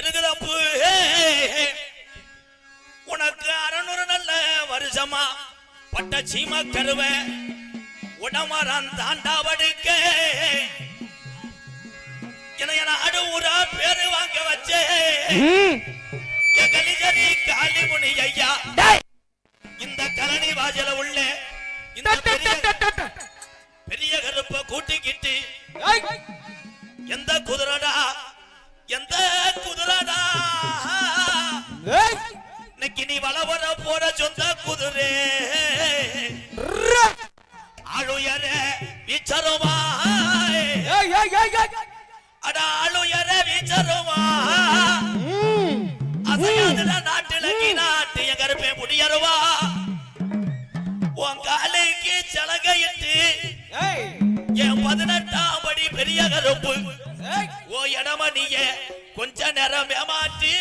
பெருகுதப்பு உனக்கு அறநூறு நல்ல வருஷமா. பட்ட சீம கருவ. உடமரம் தாண்டாவடுக்க. என்னைய நாடு ஊரா பேரு வாங்க வச்சே. என் கலிஜரி காளிமுனி ஐயா. இந்த கலனி வாசல உள்ள இந்த பெரிய கருப்ப கூட்டிக்கிட்டு எந்த குதிரடா நீ வளவர போற சொந்த குதிரே. அழுயர விச்சரமாய் அட அழுயர விச்சரமா அசையாதுல நாட்டுல நீ நாட்டு என் கருப்பே முடியறவா? உன் காலைக்கு சலகையிட்டு என் பதினெட்டாம் படி பெரிய கருப்பு. ஓ இடமா நீயே கொஞ்ச நேரம் ஏமாற்றி.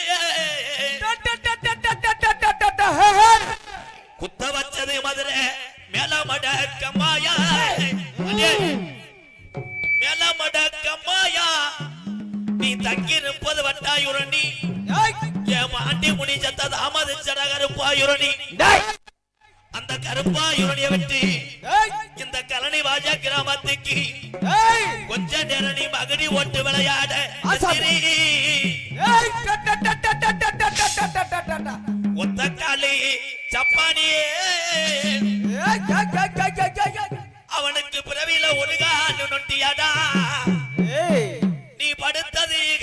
அடே, மேலமட கம்மாயா நீ தங்கியிருப்பது வட்டாயுரணி என் மாண்டி முனி சத்தது ஆமதிச்சட கருப்பாயுரணி அந்த கருப்பாயுரணிய வெட்டி ஏய் இந்த கலனி வாஜா கிராமத்துக்கு கொஞ்ச நேரம் நீ மகடி ஓட்டு விளையாட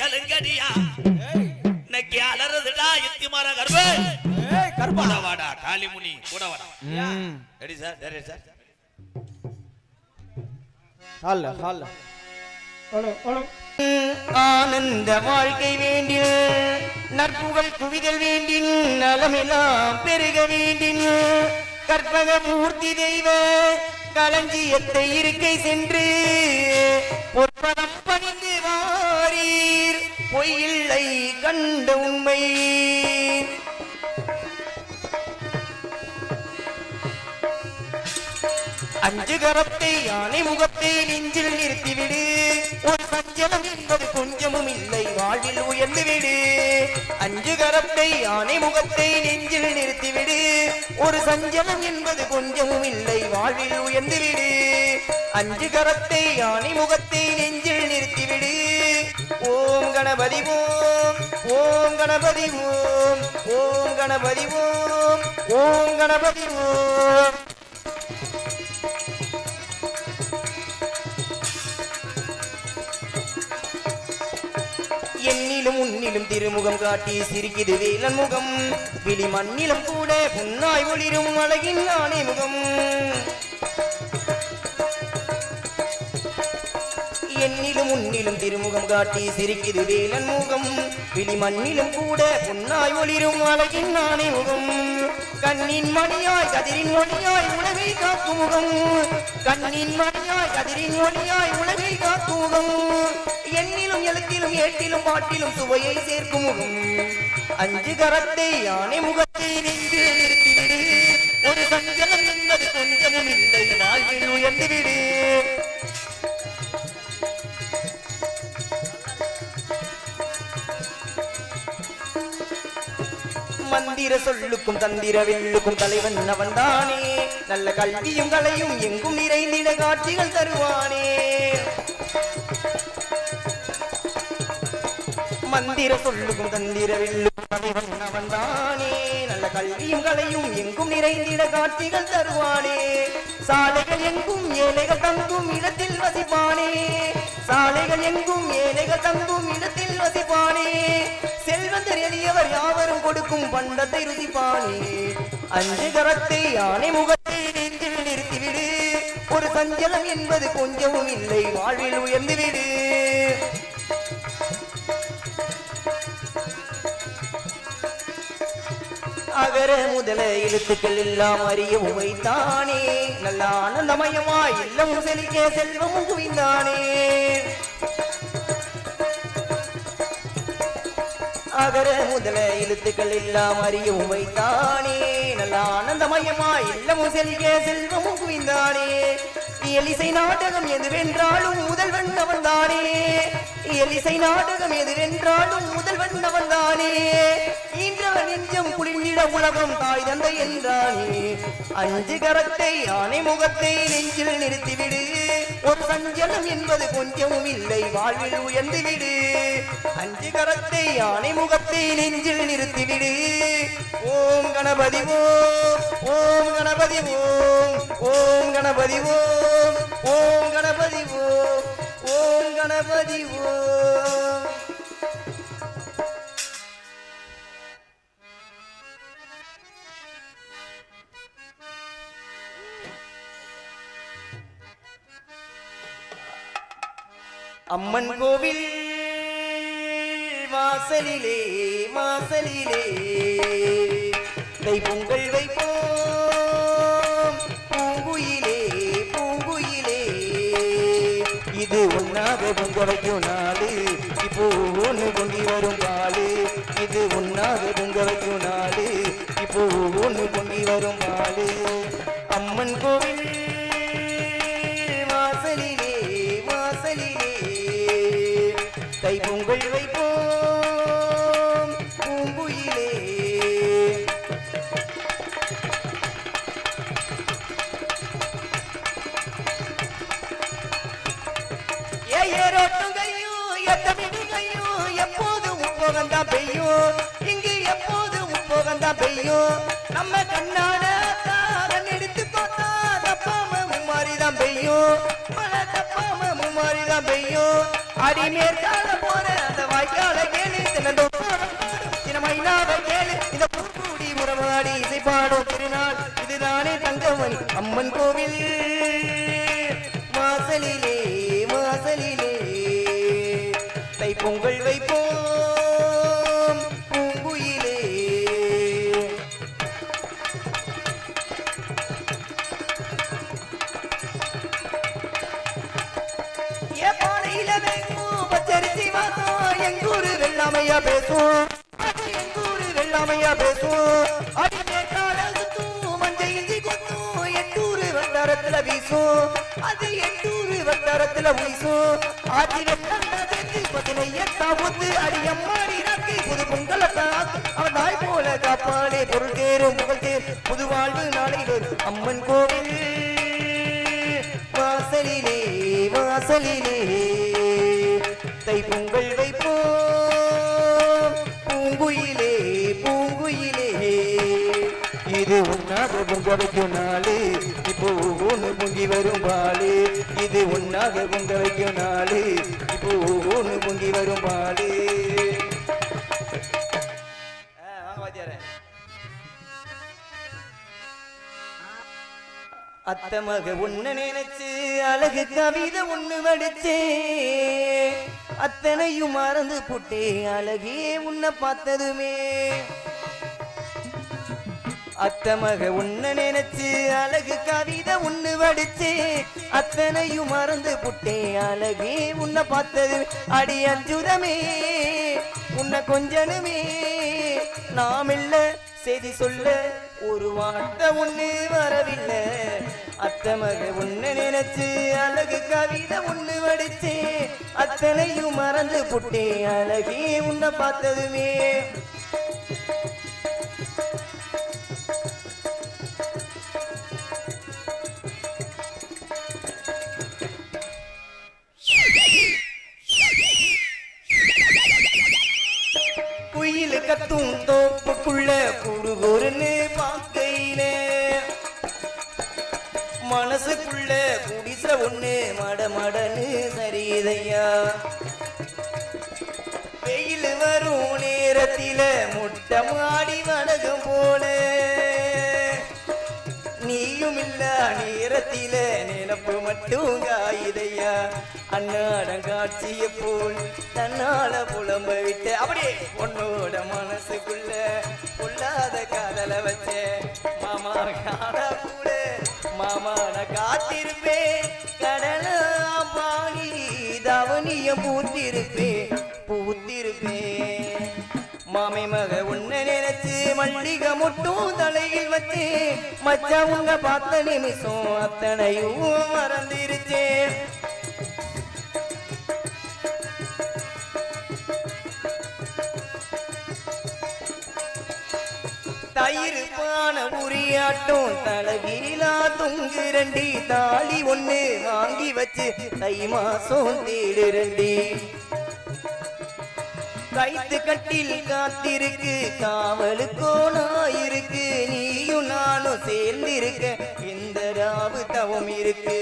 கலுங்கடியா இன்னைக்கு அலறுதுடா இத்தி மர கர்ப்ப. ஏய் கருப்பா. கூட வாடா காளிமுனி கூட வாடா. ரெடி சார் சரி சார் ஹல்ல ஹல்ல. Hello hello. ஆனந்த வாழ்க்கை வேண்டின் நற்புகழ் குவிதல் வேண்டின் நலமெல்லாம் பெருக வேண்டின் கற்பக மூர்த்தி தெய்வ களஞ்சியத்தை இருக்கை சென்று பொற்பதம் பணிந்து வாரீர். பொய்யில்லை கண்ட உண்மை. அஞ்சு கரத்தை யானை முகத்தை நெஞ்சில் அஞ்சு கரத்தை யானை முகத்தை நெஞ்சில் நிறுத்திவிடு. ஒரு சஞ்சலம் என்பது கொஞ்சமும் இல்லை வாழ்வில் உயர்ந்துவிடு. அஞ்சு கரத்தை யானை முகத்தை நெஞ்சில் நிறுத்திவிடு. ஓம் கணபதி ஓம். ஓம் கணபதி ஓம். ஓம் கணபதி ஓம். ஓம் கணபதி ஓம். என்னிலும் உன்னிலும் திருமுகம் காட்டி சிரிக்குது வேலன் முகம். விழி மண்ணிலும் கூட புன்னாய் ஒளிரும் அழகின் ஆணை முகம். என்னிலும் உன்னிலும் திருமுகம் காட்டி சிரிக்குது வேலன் முகம். விழி மண்ணிலும் கூட புன்னாய் ஒளிரும் அழகின் ஆணை முகம். கண்ணின் மணியாய் கதிரின் ஒளியாய் உணவை காக்கும் முகம். கண்ணின் மணியாய் கதிரின் ஒளியாய் உணவை காக்கும் முகம். ஏட்டிலும் பாட்டிலும் சுவையை சேர்க்கும். அஞ்சு கரத்தை யானை முகத்தை நின்று நிறுத்திவிடு ஒரு சஞ்சலம் என்பது கொஞ்சமும் இல்லை வாழ்வில் உயர்ந்துவிடு மந்திர சொல்லுக்கும் தந்திர வில்லுக்கும் தலைவன் அவன் தானே நல்ல கல்வியும் கலையும் எங்கும் நிறைந்திட காட்சிகள் தருவானே. மந்திர சொல்லுக்கும் தந்திர வில்லுக்கும் நல்ல கல்வியும் கலையும் எங்கும் நிறைந்திட காட்சிகள் தருவானே. சாலைகள் எங்கும் ஏழைகள் தங்கும் இடத்தில் வசிப்பானே. சாலைகள் எங்கும் ஏழைகள் தங்கும் இடத்தில் வசிப்பானே. செல்வந்தர் எளியவர் யாவரும் கொடுக்கும் பண்டத்தை ருசிப்பானே. அஞ்சு கரத்தை யானை முகத்தை நெஞ்சில் நிறுத்திவிடு. ஒரு சஞ்சலம் என்பது கொஞ்சமும் இல்லை வாழ்வில் உயர்ந்துவிடு. அகர முதல எழுத்துக்கள் எல்லாம் அறிய உமைத்தானே நல்ல ஆனந்தமயமா இல்லம் செலிக்க செல்வம் குவிந்தானே. அகர முதல எழுத்துக்கள் எல்லாம் அறிய உமைத்தானே நல்ல ஆனந்தமயமா இல்லம் செலிக்க செல்வம் குவிந்தானே. எலிசை நாடகம் எதுவென்றாலும் முதல்வன் அவன்தானே. எலிசை நாடகம் எதுவென்றாலும் முதல்வன் அவன் தானே ஈன்றவன் நெஞ்சம் குளிர்ந்திட உலகம் தாய் தந்தை என்றானே. அஞ்சு கரத்தை யானை முகத்தை நெஞ்சில் நிறுத்திவிடு. ஒரு சஞ்சலம் என்பது கொஞ்சமும் இல்லை வாழ்வில் உயர்ந்துவிடு. அஞ்சு கரத்தை யானை முகத்தை நெஞ்சில் நிறுத்திவிடு. ஓம் கணபதி ஓம் ஓம் கணபதி ஓம் ஓம் கணபதி ஓம் ஓம் கணபதி ஓம் ஓம் கணபதி ஓம். அம்மன் கோவில் வாசலிலே வாசலிலே. தை பொங்கல் வைப்போம். ஒன்னாக குறைக்கும் வைக்கும் இப்போ ஒன்று பொங்கி வரும் பாலு இது ஒன்னாக குறைக்கும் வைக்கும் இப்போ ஒன்று பொங்கி வரும் பாலு அம்மன் கோவில் வாசலிலே வாசலிலே. தை பொங்கல் வைப்போம். உப்போகந்தா பெய்யும் நம்ம கண்ணாட தாரன் எடுத்து பார்த்தா தப்பாம மும்மாரிதான் பெய்யும் மழை தப்பாம மும்மாரிதான் பெய்யும் அடி மேற்கால போற அந்த வாய்க்கால கேளு தினந்தோ சின்ன கேளு இந்த பூக்கூடி முறமாடி இசைப்பாடும் திருநாள். இதுதானே தங்கமணி அம்மன் கோவில். மாசலிலே மாசலிலே தை எங்கூரு பேசும் எங்கூரு வெள்ளாமையா பேசும் எட்டூரு வட்டாரத்துல வீசும் அது எட்டூரு வட்டாரத்துல வீசும் ஆதி வெள்ளம் ஒத்து அடியம்மாடி ராக்கி புது அவன் தாய் போல காப்பாளே பொருள் தேரும் புகழ் தேர். புது வாழ்வு நாளை வரும் அம்மன் கோவில். வாசலிலே வாசலிலே. தை பொங்கல் வைப்போம். இது ஒன்னாக இப்போ பொங்கி வரும் இது இப்போ பொங்கி வரும் நினைச்சு அழகு கவிதை ஒண்ணு வடிச்சே. அத்தனையும் மறந்து போட்டே அழகே உன்னை பார்த்ததுமே. அத்தமக உன்ன நினைச்சு அழகு கவிதை ஒண்ணு வடிச்சு அத்தனையும் மறந்து புட்டே அழகே உன்னை பார்த்தது அடி அஞ்சுதமே உன்னை கொஞ்சனுமே. நாம் இல்ல செய்தி சொல்ல ஒரு வார்த்தை ஒண்ணு வரவில்லை. அத்தமக உன்ன நினைச்சு அழகு கவிதை ஒண்ணு வடிச்சு அத்தனையும் மறந்து புட்டே அழகே உன்னை பார்த்ததுமே. கத்தும் தோப்புக்குள்ள குறுகுறுன்னு பார்க்கையிலே. மனசுக்குள்ள குடிச ஒண்ணு மடமடன்னு சரிதையா வெயில் வரும் நேரத்தில முட்டமாடி வடகம் போல. நீயும் இல்ல நேரத்தில நினப்பு மட்டும் காயுதையா? அன்னாடம் காட்சிய போல் தன்னால புலம்ப விட்டு அப்படியே உன்னோட மனசுக்குள்ள பொல்லாத காதல வச்ச மாமா காண கூட மாமா நான் காத்திருப்பேன் கடலா பாணி தவனிய பூத்திருப்பேன் பூத்திருப்பேன் மாமி மக உன்னை நினைச்சு மண்டிக முட்டும் தலையில் வச்சு மச்சா உங்க பார்த்த நிமிஷம் அத்தனையும் மறந்துருச்சு. தயிர் பான உரியாட்டும் தலைகீழா தொங்கு ரெண்டி தாலி ஒண்ணு வாங்கி வச்சு தை மாசம் தேடு ரெண்டி. கைத்து கட்டில் காத்திருக்கு காவலுக்கோ நாயிருக்கு நீயும் நானும் சேர்ந்திருக்க எந்த ராவு தவம் இருக்கு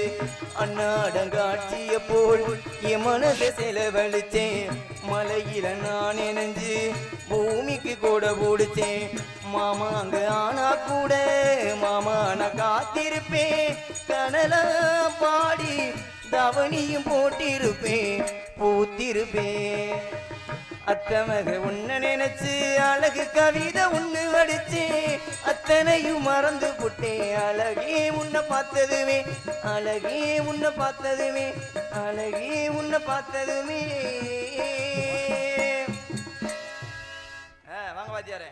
அன்னாடங்காட்சிய போல் என் மனதை செலவழிச்சேன் மலையில நான் இணைஞ்சு பூமிக்கு கூட போடுச்சேன் மாமா அங்க ஆனா கூட மாமா நான் காத்திருப்பேன். கனலா பாடி தவணியும் போட்டிருப்பேன் பூத்திருப்பேன். அத்தமக உன்ன நினைச்சு அழகு கவிதை ஒண்ணு அடிச்சேன் அத்தனையும் மறந்து போட்டேன் அழகே உன்னை பார்த்ததுமே அழகே உன்னை பார்த்ததுமே அழகே உன்னை பார்த்ததுமே. வாங்க வாத்தியாரே.